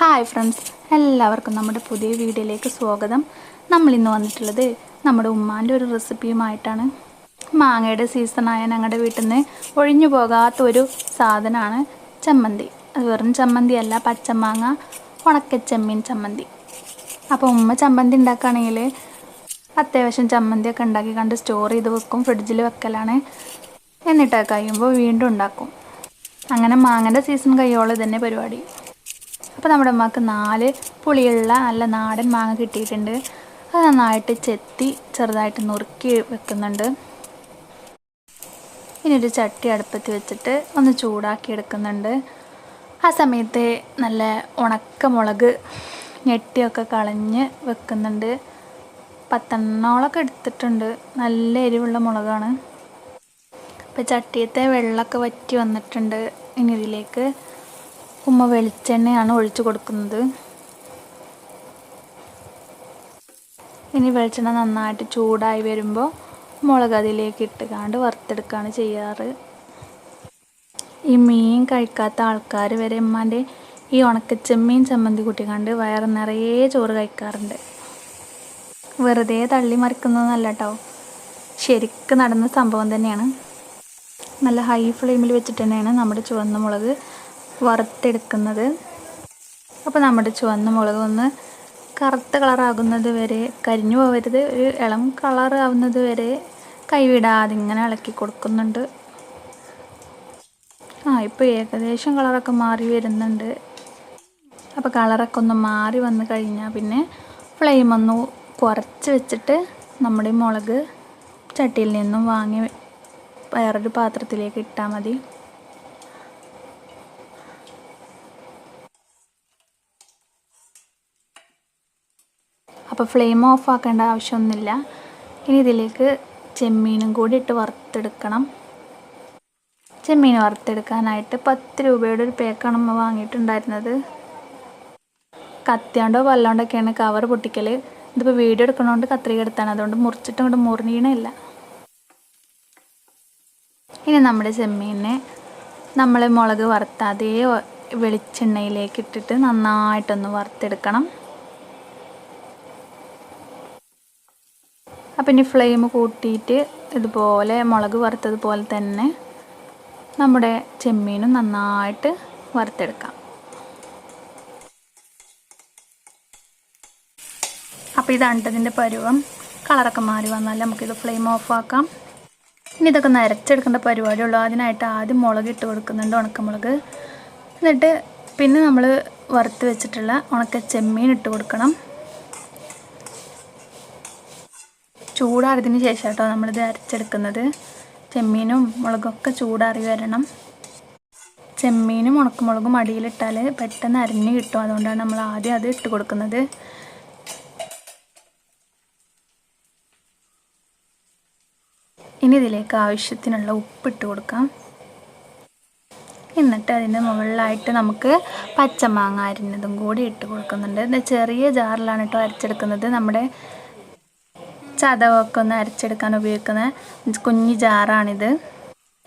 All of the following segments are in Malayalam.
ഹായ് ഫ്രണ്ട്സ് എല്ലാവർക്കും നമ്മുടെ പുതിയ വീഡിയോയിലേക്ക് സ്വാഗതം. നമ്മൾ ഇന്ന് വന്നിട്ടുള്ളത് നമ്മുടെ ഉമ്മാന്റെ ഒരു റെസിപ്പിയുമായിട്ടാണ്. മാങ്ങയുടെ സീസണായ ഞങ്ങളുടെ വീട്ടിൽ നിന്ന് ഒഴിഞ്ഞു പോകാത്ത ഒരു സാധനമാണ് ചമ്മന്തി. അത് വെറും ചമ്മന്തി അല്ല പച്ചമാങ്ങ ഉണക്കച്ചമ്മീൻ ചമ്മന്തി. അപ്പോൾ ഉമ്മ ചമ്മന്തി ഉണ്ടാക്കുകയാണെങ്കിൽ അത്യാവശ്യം ചമ്മന്തിയൊക്കെ ഉണ്ടാക്കി കണ്ട് സ്റ്റോർ ചെയ്ത് വെക്കും ഫ്രിഡ്ജിൽ വെക്കലാണ്. എന്നിട്ട് കഴിയുമ്പോൾ വീണ്ടും ഉണ്ടാക്കും. അങ്ങനെ മാങ്ങന്റെ സീസൺ കഴിയോളം തന്നെ പരിപാടി. അപ്പോൾ നമ്മുടെ അമ്മയ്ക്ക് നാല് പുളിയുള്ള നല്ല നാടൻ മാങ്ങ കിട്ടിയിട്ടുണ്ട്. അത് നന്നായിട്ട് ചെത്തി ചെറുതായിട്ട് നുറുക്കി വെക്കുന്നുണ്ട്. ഇനി ഒരു ചട്ടി അടുപ്പത്ത് വെച്ചിട്ട് ഒന്ന് ചൂടാക്കി എടുക്കുന്നുണ്ട്. ആ സമയത്ത് നല്ല ഉണക്കമുളക് ഞെട്ടിയൊക്കെ കളഞ്ഞ് വെക്കുന്നുണ്ട്. പത്തെണ്ണോളൊക്കെ എടുത്തിട്ടുണ്ട്. നല്ല എരിവുള്ള മുളകാണ്. അപ്പോൾ ചട്ടിയത്തെ വെള്ളമൊക്കെ വറ്റി വന്നിട്ടുണ്ട്. ഇനി ഇതിലേക്ക് ഉമ്മ വെളിച്ചെണ്ണയാണ് ഒഴിച്ചു കൊടുക്കുന്നത്. ഇനി വെളിച്ചെണ്ണ നന്നായിട്ട് ചൂടായി വരുമ്പോൾ മുളക് അതിലേക്ക് ഇട്ടുകാണ്ട് വറുത്തെടുക്കുകയാണ് ചെയ്യാറ്. ഈ മീൻ കഴിക്കാത്ത ആൾക്കാർ വരെ ഉമ്മാന്റെ ഈ ഉണക്കച്ചെമ്മീൻ ചമ്മന്തി കൂട്ടിക്കാണ്ട് വയറ് നിറയെ ചോറ് കഴിക്കാറുണ്ട്. വെറുതെ തള്ളി മറിക്കുന്നതല്ല കേട്ടോ ശരിക്കും നടന്ന സംഭവം തന്നെയാണ്. നല്ല ഹൈ ഫ്ലെയിമിൽ വെച്ചിട്ട് തന്നെയാണ് നമ്മുടെ ചുവന്ന മുളക് വറുത്തെടുക്കുന്നത്. അപ്പോൾ നമ്മുടെ ചുവന്ന മുളക് ഒന്ന് കറുത്ത കളറാകുന്നത് വരെ കരിഞ്ഞു പോകരുത് ഒരു ഇളം കളർ ആവുന്നത് വരെ കൈവിടാതെ ഇങ്ങനെ ഇളക്കി കൊടുക്കുന്നുണ്ട്. ആ ഇപ്പോൾ ഏകദേശം കളറൊക്കെ മാറി വരുന്നുണ്ട്. അപ്പോൾ കളറൊക്കെ ഒന്ന് മാറി വന്നു കഴിഞ്ഞാൽ പിന്നെ ഫ്ലെയിം ഒന്ന് കുറച്ച് വെച്ചിട്ട് നമ്മുടെ മുളക് ചട്ടിയിൽ നിന്നും വാങ്ങി വേറൊരു പാത്രത്തിലേക്ക് ഇട്ടാൽ മതി. അപ്പോൾ ഫ്ലെയിം ഓഫ് ആക്കേണ്ട ആവശ്യമൊന്നുമില്ല. ഇനി ഇതിലേക്ക് ചെമ്മീനും കൂടി ഇട്ട് വറുത്തെടുക്കണം. ചെമ്മീൻ വറുത്തെടുക്കാനായിട്ട് പത്ത് രൂപയുടെ ഒരു പേക്കാണ് അമ്മ വാങ്ങിയിട്ടുണ്ടായിരുന്നത്. കത്തിയാണ്ടോ വല്ലാണ്ടൊക്കെയാണ് കവർ പൊട്ടിക്കൽ ഇതിപ്പോൾ വീഡിയോ എടുക്കണോണ്ട് കത്രിക എടുത്താണ്. അതുകൊണ്ട് മുറിച്ചിട്ട് കൊണ്ട് മുറിഞ്ഞീണില്ല ഇനി നമ്മുടെ ചെമ്മീനെ നമ്മൾ മുളക് വറുത്ത അതേ വെളിച്ചെണ്ണയിലേക്ക് ഇട്ടിട്ട് നന്നായിട്ടൊന്ന് വറുത്തെടുക്കണം. അപ്പം ഇനി ഫ്ലെയിം കൂട്ടിയിട്ട് ഇതുപോലെ മുളക് വറുത്തതുപോലെ തന്നെ നമ്മുടെ ചെമ്മീനും നന്നായിട്ട് വറുത്തെടുക്കാം. അപ്പോൾ ഇതാണ് ഇതിന്റെ പരുവം. കളറൊക്കെ മാറി വന്നാൽ നമുക്കിത് ഫ്ലെയിം ഓഫാക്കാം ഇനി ഇതൊക്കെ നരച്ചെടുക്കേണ്ട പരിപാടിയുള്ളൂ അതിനായിട്ട് ആദ്യം മുളക് ഇട്ട് കൊടുക്കുന്നുണ്ട് ഉണക്കമുളക്. എന്നിട്ട് പിന്നെ നമ്മൾ വറുത്ത് വെച്ചിട്ടുള്ള ഉണക്ക ചെമ്മീൻ ഇട്ട് കൊടുക്കണം. ചൂടാറിയതിന് ശേഷം കേട്ടോ നമ്മളിത് അരച്ചെടുക്കുന്നത്. ചെമ്മീനും മുളകൊക്കെ ചൂടാറി വരണം. ചെമ്മീനും ഉണക്കമുളകും അടിയിലിട്ടാൽ പെട്ടെന്ന് അരിഞ്ഞ് കിട്ടും. അതുകൊണ്ടാണ് നമ്മൾ ആദ്യം അത് ഇട്ട് കൊടുക്കുന്നത്. ഇനി ഇതിലേക്ക് ആവശ്യത്തിനുള്ള ഉപ്പിട്ട് കൊടുക്കാം. എന്നിട്ട് അതിന്റെ മുകളിലായിട്ട് നമുക്ക് പച്ചമാങ്ങ അരിഞ്ഞതും കൂടി ഇട്ട് കൊടുക്കുന്നുണ്ട്. ചെറിയ ജാറിലാണ് കേട്ടോ അരച്ചെടുക്കുന്നത്. നമ്മുടെ ചതവൊക്കെ ഒന്ന് അരച്ചെടുക്കാൻ ഉപയോഗിക്കുന്ന കുഞ്ഞു ജാറാണിത്.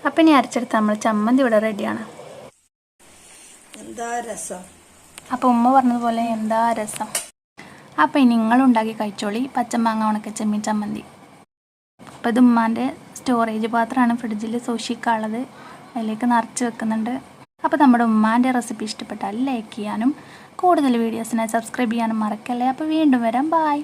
അപ്പം ഇനി അരച്ചെടുത്ത് നമ്മൾ ചമ്മന്തി ഇവിടെ റെഡിയാണ്. എന്താ രസം? അപ്പോൾ ഉമ്മ പറഞ്ഞതുപോലെ എന്താ രസം? അപ്പോൾ ഇനി നിങ്ങളുണ്ടാക്കി കഴിച്ചോളി. പച്ചമാങ്ങ ഉണക്ക ചെമ്മീൻ ചമ്മന്തി. അപ്പോൾ ഇത് ഉമ്മാന്റെ സ്റ്റോറേജ് പാത്രമാണ്. ഫ്രിഡ്ജിൽ സൂക്ഷിക്കാനുള്ളത്. അതിലേക്ക് നിറച്ച് വെക്കുന്നുണ്ട്. അപ്പോൾ നമ്മുടെ ഉമ്മാന്റെ റെസിപ്പി ഇഷ്ടപ്പെട്ടാൽ ലൈക്ക് ചെയ്യാനും കൂടുതൽ വീഡിയോസിനായി സബ്സ്ക്രൈബ് ചെയ്യാനും മറക്കല്ലേ. അപ്പോൾ വീണ്ടും വരാം. ബായ്